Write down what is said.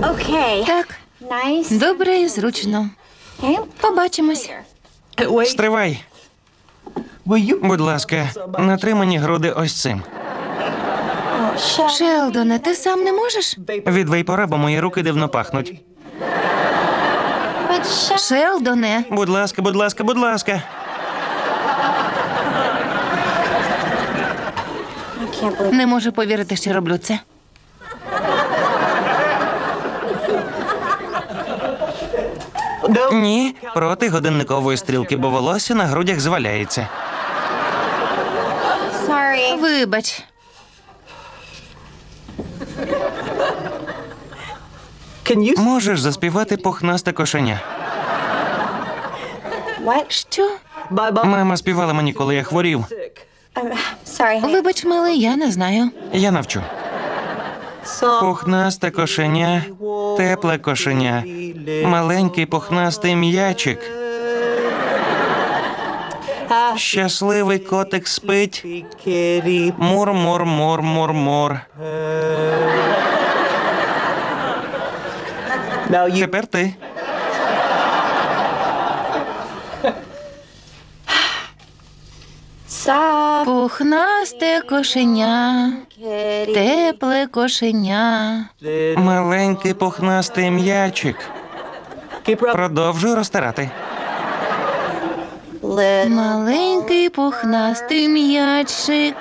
Okay. Так, добре і зручно. Побачимось. Стривай. Будь ласка, натри мені груди ось цим. Шелдоне, ти сам не можеш? Від вейпора, бо мої руки дивно пахнуть. Шелдоне, Будь ласка, будь ласка, будь ласка. Не можу повірити, що роблю це. Ні, проти годинникової стрілки, бо волосся на грудях зваляється. sorry. Вибач, Можеш заспівати пухнасте кошеня. What? що? Мама співала мені, коли я хворів. Вибач, милий, я не знаю. Я навчу. Пухнасте кошеня, тепле кошеня, маленький пухнастий м'ячик. Щасливий котик спить. Мур, мур, мур, мур, мур. Тепер ти. Пухнасте кошеня, тепле кошеня. Маленький пухнастий м'ячик. Продовжуй розтирати. Маленький пухнастий м'ячик.